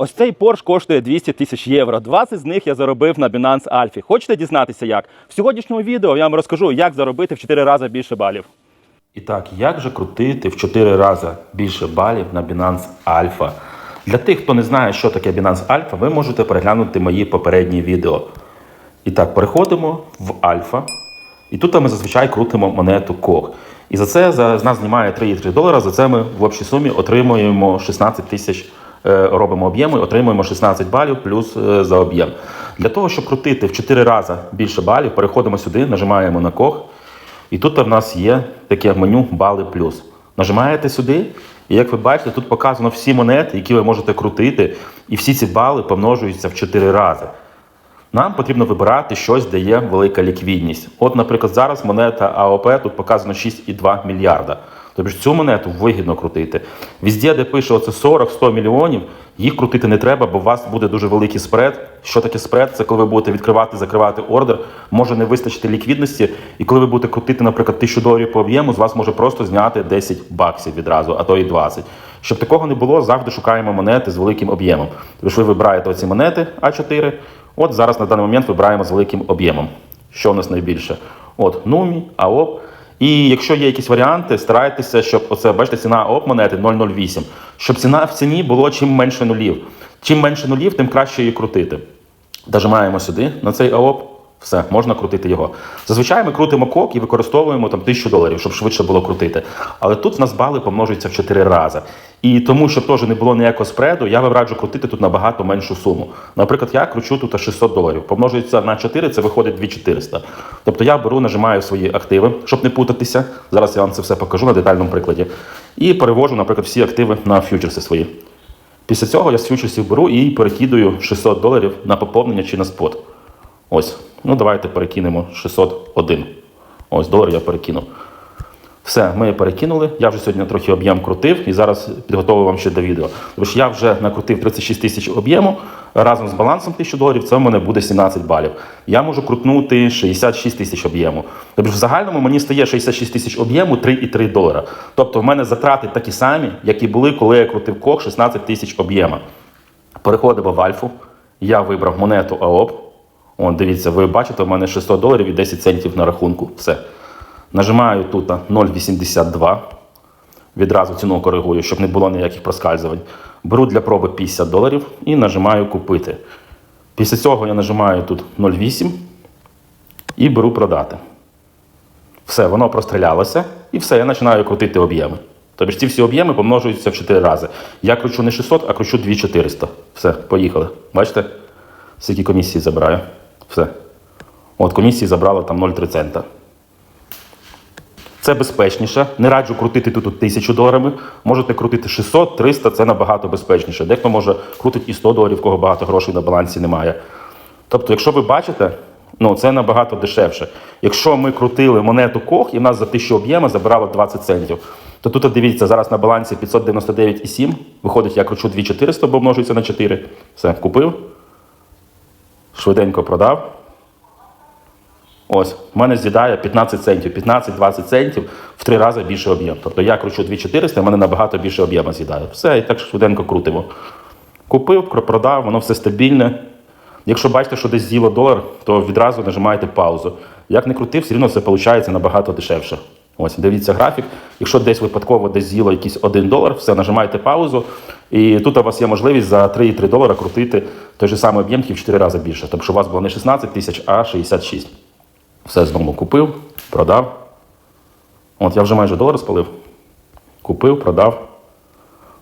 Ось цей Porsche коштує 200 тисяч євро. 20 з них я заробив на Binance Alpha. Хочете дізнатися як? В сьогоднішньому відео я вам розкажу, як заробити в 4 рази більше балів. І так, як же крутити в 4 рази більше балів на Binance Alpha? Для тих, хто не знає, що таке Binance Alpha, ви можете переглянути мої попередні відео. І так, переходимо в Альфа. І тут ми зазвичай крутимо монету КОК. І за це за, з нас знімає 3,3 долара. За це ми в общій сумі отримуємо 16 тисяч, робимо об'єму і отримуємо 16 балів плюс е, за об'єм. Для того, щоб крутити в 4 рази більше балів, переходимо сюди, нажимаємо на КОК. І тут в нас є таке меню Бали плюс. Нажимаєте сюди, і як ви бачите, тут показано всі монети, які ви можете крутити, і всі ці бали помножуються в 4 рази. Нам потрібно вибирати щось, де є велика ліквідність. От, наприклад, зараз монета АОП тут показано 6,2 мільярда. Тобто цю монету вигідно крутити. Візде, де пише оце 40-100 мільйонів, їх крутити не треба, бо у вас буде дуже великий спред. Що таке спред? Це коли ви будете відкривати, закривати ордер, може не вистачити ліквідності. І коли ви будете крутити, наприклад, 1000 доларів по об'єму, з вас може просто зняти 10 баксів відразу, а то і 20. Щоб такого не було, завжди шукаємо монети з великим об'ємом. Тобто ви вибираєте оці монети А4. От зараз на даний момент вибираємо з великим об'ємом. Що у нас найбільше? От Нумі, АОП. І якщо є якісь варіанти, старайтеся, щоб оце, бачите, ціна АОП монети 0,08, щоб ціна в ціні було чим менше нулів. Чим менше нулів, тим краще її крутити. Нажимаємо сюди на цей АОП. Все, можна крутити його. Зазвичай ми крутимо кок і використовуємо там 1000 доларів, щоб швидше було крутити. Але тут в нас бали помножуються в 4 рази. І тому, щоб теж не було ніякого спреду, я вам раджу крутити тут набагато меншу суму. Наприклад, я кручу тут 600 доларів. Помножується на 4, це виходить 2400. Тобто я беру, нажимаю свої активи, щоб не путатися. Зараз я вам це все покажу на детальному прикладі. І перевожу, наприклад, всі активи на фьючерси свої. Після цього я з фьючерсів беру і перекидаю 600 доларів на поповнення чи на спот. Ось. Ну, давайте перекинемо 601. Ось, долар я перекинув. Все, ми перекинули. Я вже сьогодні трохи об'єм крутив і зараз підготовив вам ще до відео. Тому що я вже накрутив 36 тисяч об'єму разом з балансом 1000 доларів, це в мене буде 17 балів. Я можу крутнути 66 тисяч об'єму. Тобто в загальному мені стає 66 тисяч об'єму 3,3 долара. Тобто в мене затрати такі самі, як були, коли я крутив кок 16 тисяч об'єма. Переходимо в альфу. Я вибрав монету АОП. О, дивіться, ви бачите, у мене 600 доларів і 10 центів на рахунку. Все. Нажимаю тут 0,82. Відразу ціну коригую, щоб не було ніяких проскальзувань. Беру для проби 50 доларів і нажимаю купити. Після цього я нажимаю тут 0,8 і беру продати. Все, воно прострілялося, і все, я починаю крутити об'єми. Тобто ці всі об'єми помножуються в 4 рази. Я кручу не 600, а кручу 2400. Все, поїхали. Бачите? Скільки комісії забираю. Все. От комісії забрала там 0,3 цента. Це безпечніше. Не раджу крутити тут 1000 доларами. Можете крутити 600, 300, це набагато безпечніше. Дехто може крутити і 100 доларів, кого багато грошей на балансі немає. Тобто, якщо ви бачите, ну це набагато дешевше. Якщо ми крутили монету Кох і в нас за 1000 об'єму забирало 20 центів, то тут дивіться, зараз на балансі 599,7. Виходить, я кручу 2400, бо множується на 4. Все, купив. Швиденько продав. Ось, в мене з'їдає 15 центів, 15-20 центів в три рази більше об'єм. Тобто я кручу 2400, в мене набагато більше об'єму з'їдає. Все, і так швиденько крутимо. Купив, продав, воно все стабільне. Якщо бачите, що десь з'їло долар, то відразу нажимаєте паузу. Як не крутив, все одно це виходить набагато дешевше. Ось, дивіться графік. Якщо десь випадково десь з'їло якийсь 1 долар, все, нажимаєте паузу. І тут у вас є можливість за 3,3 долара крутити той же самий об'єм тільки в 4 рази більше. Тобто що у вас було не 16 тисяч, а 66. Все знову купив, продав. От я вже майже долар спалив. Купив, продав.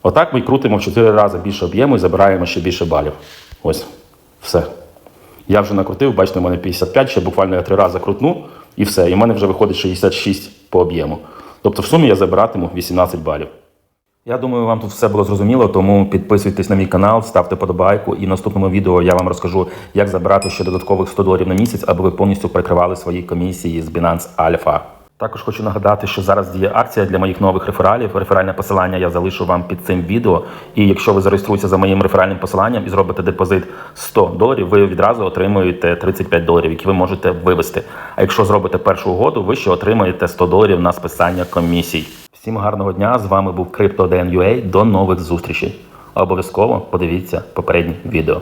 Отак ми крутимо в 4 рази більше об'єму і забираємо ще більше балів. Ось, все. Я вже накрутив, бачите, у мене 55, ще буквально я 3 рази крутну, і все. І в мене вже виходить 66 по об'єму. Тобто в сумі я забиратиму 18 балів. Я думаю, вам тут все було зрозуміло, тому підписуйтесь на мій канал, ставте подобайку, і в наступному відео я вам розкажу, як забирати ще додаткових 100 доларів на місяць, аби ви повністю перекривали свої комісії з Binance Alpha. Також хочу нагадати, що зараз діє акція для моїх нових рефералів. Реферальне посилання я залишу вам під цим відео. І якщо ви зареєструєтеся за моїм реферальним посиланням і зробите депозит 100 доларів, ви відразу отримуєте 35 доларів, які ви можете вивести. А якщо зробите першу угоду, ви ще отримаєте 100 доларів на списання комісій. Всім гарного дня! З вами був CryptoDN.ua. До нових зустрічей. обов'язково подивіться попередні відео.